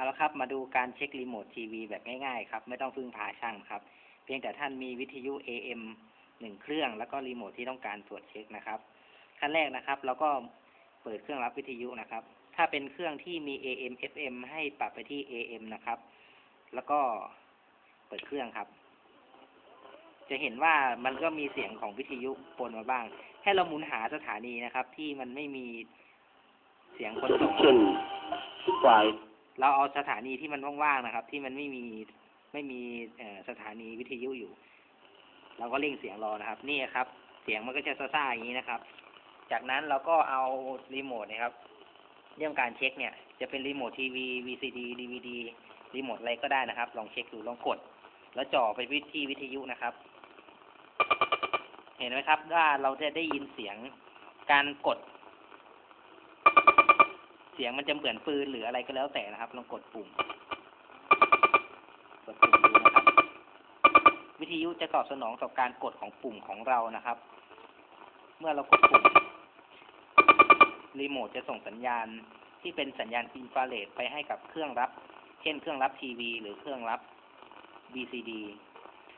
เอาละครับมาดูการเช็ครีโมททีวีแบบง่ายๆครับไม่ต้องพึ่งพาช่างครับ เพียงแต่ท่านมีวิทยุ AM หนึ่งเครื่องแล้วก็รีโมทที่ต้องการตรวจเช็คนะครับขั้นแรกนะครับเราก็เปิดเครื่องรับวิทยุนะครับ ถ้าเป็นเครื่องที่มี AM FM ให้ปรับไปที่ AM นะครับ แล้วก็เปิดเครื่องครับ จะเห็นว่ามันก็มีเสียงของวิทยุปนมาบ้าง ให้เราหมุนหาสถานีนะครับ ที่มันไม่มีเสียงคนส่งเช่นฝ่าย เราเอาสถานีที่มันว่างๆนะครับ ที่มันไม่มีไม่มีเอสถานีวิทยุอยู่ เราก็เร่งเสียงรอนะครับ นี่ครับ เสียงมันก็จะซ่าๆอย่างนี้นะครับ จากนั้นเราก็เอารีโมทนะครับเรื่องการเช็คเนี่ย จะเป็นรีโมททีวี VCD DVD รีโมทอะไรก็ได้นะครับ ลองเช็คดูลองกด แล้วจ่อไปวิธีวิทยุนะครับ เห็นไหมครับว่าเราจะได้ยินเสียงการกด สียงมันจะเหมือนปืนหรืออะไรก็แล้วแต่นะครับลองกดปุ่มกดปุ่มดูนะครับ วิทยุจะตอบสนองต่อการกดของปุ่มของเรานะครับ เมื่อเรากดปุ่มรีโมทจะส่งสัญญาณที่เป็นสัญญาณอินฟราเรดไปให้กับเครื่องรับ เช่นเครื่องรับทีวีหรือเครื่องรับ VCD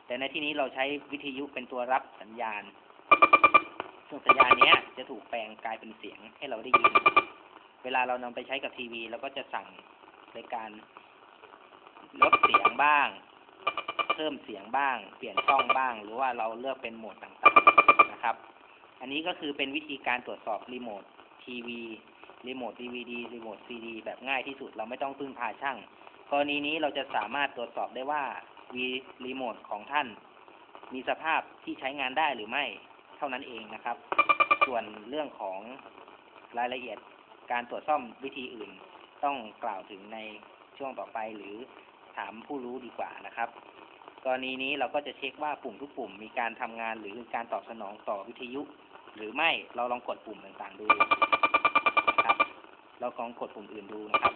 แต่ในที่นี้เราใช้วิทยุเป็นตัวรับสัญญาณ ซึ่งสัญญาณนี้จะถูกแปลงกลายเป็นเสียงให้เราได้ยิน เวลาเรานำไปใช้กับทีวีเราก็จะสั่งในการลดเสียงบ้าง เพิ่มเสียงบ้าง เปลี่ยนช่องบ้าง หรือว่าเราเลือกเป็นโหมดต่างๆนะครับ อันนี้ก็คือเป็นวิธีการตรวจสอบรีโมททีวีรีโมทดีวีดีรีโมทซีดีแบบง่ายที่สุดเราไม่ต้องพึ่งพาช่าง กรณีนี้เราจะสามารถตรวจสอบได้ว่าวีรีโมทของท่าน มีสภาพที่ใช้งานได้หรือไม่เท่านั้นเองนะครับ ส่วนเรื่องของรายละเอียด การตรวจซ่อมวิธีอื่นต้องกล่าวถึงในช่วงต่อไปหรือถามผู้รู้ดีกว่านะครับ กรณีนี้เราก็จะเช็คว่าปุ่มทุกปุ่มมีการทำงานหรือการตอบสนองต่อวิทยุ หรือไม่เราลองกดปุ่มต่างๆดูนะครับ เราลองกดปุ่มอื่นดูนะครับ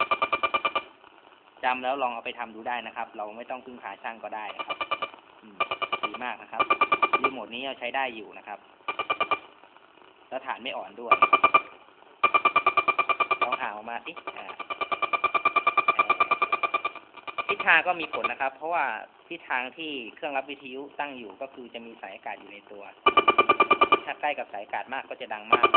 จำแล้วลองเอาไปทำดูได้นะครับ เราไม่ต้องพึ่งพาช่างก็ได้นะครับดีมากนะครับรีโมทนี้เราใช้ได้อยู่นะครับ แล้วฐานไม่อ่อนด้วย ลองออกมาสิทิศทางก็มีผลนะครับ เพราะว่าทิศทางที่เครื่องรับวิทยุตั้งอยู่ก็คือจะมีสายอากาศอยู่ในตัว ถ้าใกล้กับสายอากาศมากก็จะดังมาก